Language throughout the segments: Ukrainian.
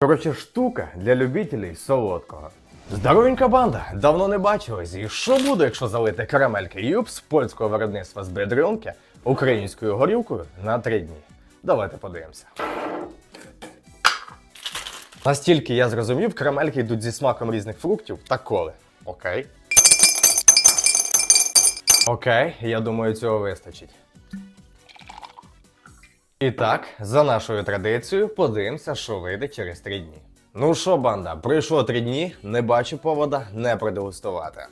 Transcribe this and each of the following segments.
Коротше, штука для любителів солодкого. Здоровенька банда, давно не бачились. І що буде, якщо залити карамельки юпс польського виробництва з бедрюнки українською горілкою на три дні? Давайте подивимося. Настільки я зрозумів, карамельки йдуть зі смаком різних фруктів та коли. Окей. Окей, я думаю, цього вистачить. І так, за нашою традицією, подивимося, що вийде через три дні. Ну що, банда, пройшло три дні, не бачу повода не продегустувати.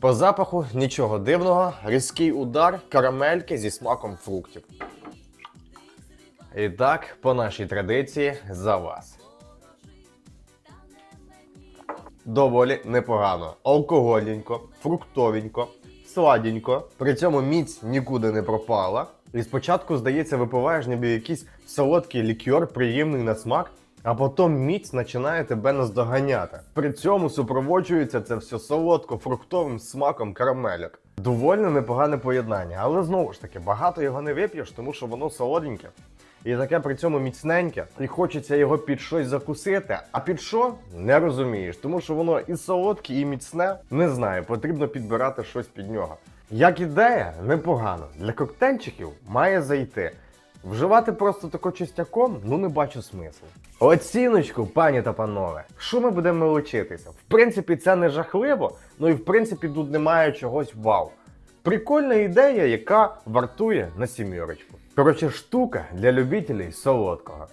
По запаху нічого дивного, різкий удар, карамельки зі смаком фруктів. І так, по нашій традиції, за вас. Доволі непогано. Алкогольненько, фруктовенько, сладенько. При цьому міць нікуди не пропала. І спочатку, здається, випиваєш ніби якийсь солодкий лікьор, приємний на смак, а потім міць починає тебе наздоганяти. При цьому супроводжується це все солодко-фруктовим смаком карамельок. Доволі непогане поєднання, але знову ж таки, багато його не вип'єш, тому що воно солоденьке. І таке при цьому міцненьке, і хочеться його під щось закусити. А під що не розумієш, тому що воно і солодке, і міцне. Не знаю, потрібно підбирати щось під нього. Як ідея, непогано. Для коктейльчиків має зайти. Вживати просто тако чистяком, ну не бачу смислу. Оціночку, пані та панове, що ми будемо лечитися? В принципі, це не жахливо, ну і в принципі тут немає чогось вау. Прикольна ідея, яка вартує на сім'єрочку. Коротше, штука для любителів солодкого.